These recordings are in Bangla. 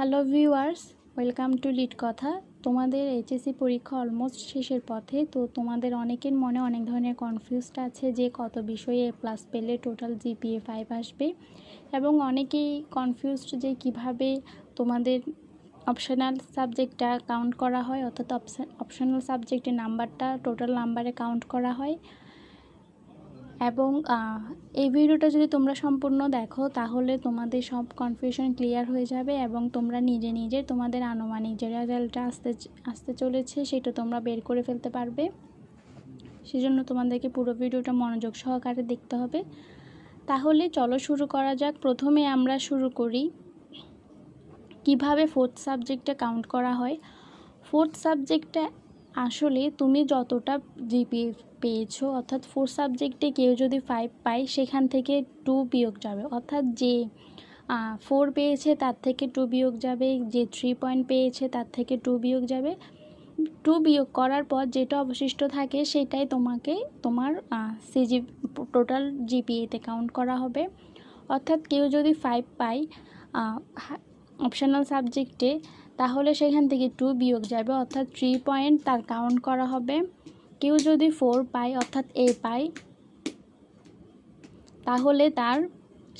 Hello viewers, welcome to lead কথা। তোমাদের এইচএসসি পরীক্ষা অলমোস্ট শেষের পথে, তো তোমাদের অনেকের মনে অনেক ধরনের কনফিউজড আছে যে কত বিষয়ে এ প্লাস পেলে টোটাল জিপিএ ফাইভ আসবে। এবং অনেকেই কনফিউজড যে কীভাবে তোমাদের অপশনাল সাবজেক্টটা কাউন্ট করা হয়, অর্থাৎ অপশনাল সাবজেক্টের নাম্বারটা টোটাল নাম্বারে কাউন্ট করা হয়। এবং এই ভিডিওটা যদি তোমরা সম্পূর্ণ দেখো, তাহলে তোমাদের সব কনফিউশন ক্লিয়ার হয়ে যাবে এবং তোমরা নিজে নিজে তোমাদের আনুমানিক যে রেজাল্টটা আসতে আসতে চলেছে সেটা তোমরা বের করে ফেলতে পারবে। সেজন্য তোমাদেরকে পুরো ভিডিওটা মনোযোগ সহকারে দেখতে হবে। তাহলে চলো শুরু করা যাক। প্রথমে আমরা শুরু করি কীভাবে ফোর্থ সাবজেক্টে কাউন্ট করা হয়। ফোর্থ সাবজেক্টটা আসলে তুমি যতটা জিপিএ পেয়েছ, অর্থাৎ ফোর সাবজেক্টে কেউ যদি ফাইভ পায়, সেখান থেকে টু বিয়োগ যাবে। অর্থাৎ যে ফোর পেয়েছে, তার থেকে টু বিয়োগ যাবে। যে থ্রি পয়েন্ট পেয়েছে, তার থেকে টু বিয়োগ যাবে। টু বিয়োগ করার পর যেটা অবশিষ্ট থাকে, সেটাই তোমাকে তোমার সিজি টোটাল জিপিএতে কাউন্ট করা হবে। অর্থাৎ কেউ যদি ফাইভ পায় অপশনাল সাবজেক্টে তাহলে সেখান থেকে টু বিয়োগ যাবে, অর্থাৎ থ্রি পয়েন্ট তার কাউন্ট করা হবে। কেউ যদি ফোর পায়, অর্থাৎ এ পায়, তাহলে তার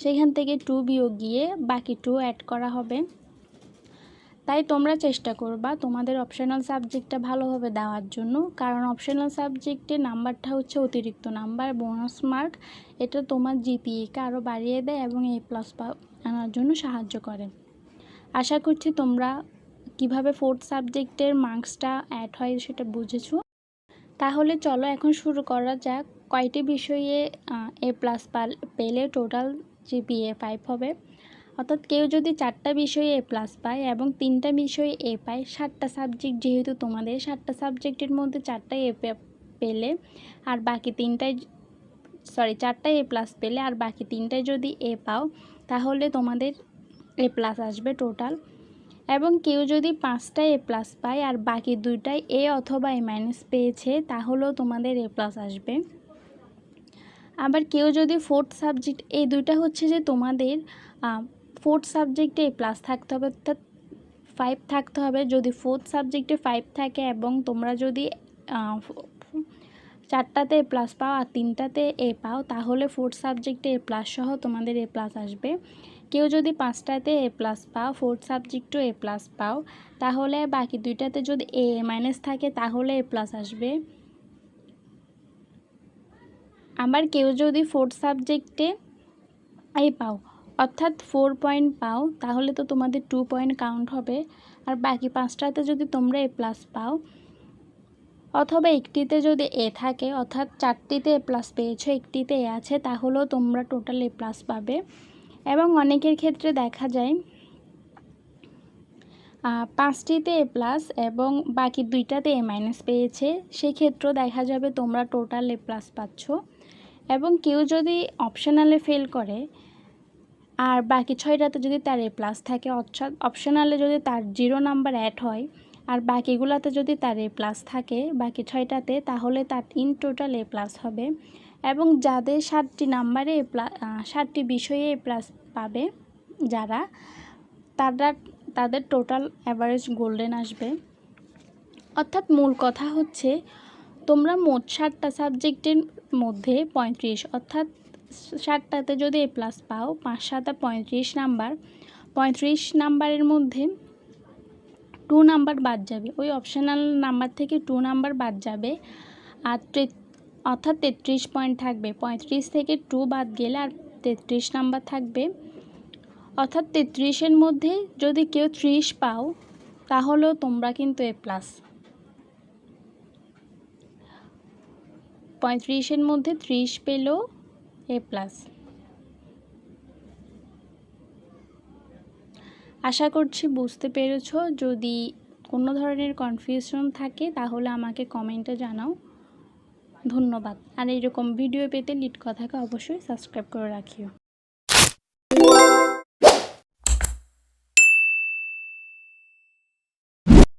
সেখান থেকে টু বিয়োগ গিয়ে বাকি টু অ্যাড করা হবে। তাই তোমরা চেষ্টা করবা তোমাদের অপশনাল সাবজেক্টটা ভালোভাবে দেওয়ার জন্য, কারণ অপশনাল সাবজেক্টের নাম্বারটা হচ্ছে অতিরিক্ত নাম্বার বোনাস মার্ক এটা তোমার জিপিএকে আরও বাড়িয়ে দেয় এবং এ প্লাস পা আনার জন্য সাহায্য করে। আশা করছি তোমরা কীভাবে ফোর্থ সাবজেক্টের মার্কসটা অ্যাড হয় সেটা বুঝেছ? তাহলে চলো এখন শুরু করা যাক। কয়টি বিষয়ে এ প্লাস পেলে টোটাল জিপিএ ফাইভ হবে। অর্থাৎ কেউ যদি চারটা বিষয়ে এ প্লাস পায় এবং তিনটা বিষয়ে এ পায়, সাতটা সাবজেক্ট যেহেতু তোমাদের, সাতটা সাবজেক্টের মধ্যে চারটায় এ পেলে আর বাকি তিনটায় সরি চারটায় এ প্লাস পেলে আর বাকি তিনটায় যদি এ পাও, তাহলে তোমাদের এ প্লাস আসবে টোটাল এবং কেউ যদি পাঁচটা এ প্লাস পায় আর বাকি দুইটাই এ অথবা এ মাইনাস পেয়েছে, তাহলেও তোমাদের এ প্লাস আসবে। আবার কেউ যদি ফোর্থ সাবজেক্ট এই দুইটা হচ্ছে যে তোমাদের ফোর্থ সাবজেক্টে এ প্লাস থাকতে হবে, অর্থাৎ ফাইভ থাকতে হবে। যদি ফোর্থ সাবজেক্টে ফাইভ থাকে এবং তোমরা যদি চারটাতে এ প্লাস পাও আর তিনটাতে এ পাও, তাহলে ফোর্থ সাবজেক্টে এ প্লাস সহ তোমাদের এ প্লাস আসবে। কেউ যদি পাঁচটাতে এ প্লাস পাও ফোর্থ সাবজেক্টও এ প্লাস পাও, তাহলে বাকি দুইটাতে যদি এ মাইনাস থাকে, তাহলে এ প্লাস আসবে। আবার কেউ যদি ফোর্থ সাবজেক্টে এ পাও, অর্থাৎ ফোর পয়েন্ট পাও, তাহলে তো তোমাদের টু পয়েন্ট কাউন্ট হবে। আর বাকি পাঁচটাতে যদি তোমরা এ প্লাস পাও অথবা একটিতে যদি এ থাকে, অর্থাৎ চারটিতে এ প্লাস পেয়েছ, একটিতে এ আছে, তাহলেও তোমরা টোটাল এ প্লাস পাবে। এবং অনেকের ক্ষেত্রে দেখা যায় পাঁচটিতে এ প্লাস এবং বাকি দুইটাতে এ মাইনাস পেয়েছে, সেক্ষেত্রেও দেখা যাবে তোমরা টোটাল এ প্লাস পাচ্ছ। এবং কেউ যদি অপশনালে ফেল করে, আর বাকি ছয়টাতে যদি তার এ প্লাস থাকে, অর্থাৎ অপশনালে যদি তার জিরো নাম্বার অ্যাড হয় আর বাকিগুলোতে যদি তার এ প্লাস থাকে, বাকি ছয়টাতে, তাহলে তার ইন টোটাল এ প্লাস হবে। এবং যাদের সাতটি নাম্বারে এ প্লাস ষাটটি বিষয়ে এ প্লাস পাবে যারা, তারা, তাদের টোটাল অ্যাভারেজ গোল্ডেন আসবে। অর্থাৎ মূল কথা হচ্ছে, তোমরা মোট ষাটটা সাবজেক্টের মধ্যে পঁয়ত্রিশ, অর্থাৎ ষাটটাতে যদি এ প্লাস পাও, পাঁচ সাতে পঁয়ত্রিশ নাম্বার পঁয়ত্রিশ নাম্বারের মধ্যে টু নাম্বার বাদ যাবে। ওই অপশনাল নাম্বার থেকে টু নাম্বার বাদ যাবে। আর অর্থাৎ তেত্রিশ পয়েন্ট থাকবে। পঁয়ত্রিশ থেকে টু বাদ গেলে আর তেত্রিশ নাম্বার থাকবে। অর্থাৎ তেত্রিশের মধ্যে যদি কেউ ত্রিশ পাও, তাহলেও তোমরা কিন্তু এ প্লাস পঁয়ত্রিশের মধ্যে ত্রিশ পেলেও এ প্লাস আশা করছি বুঝতে পেরেছ। যদি কোনো ধরনের কনফিউশন থাকে, তাহলে আমাকে কমেন্টে জানাও। ধন্যবাদ। আর এরকম ভিডিও পেতে লিট কথাকে অবশ্যই সাবস্ক্রাইব করে রাখিও।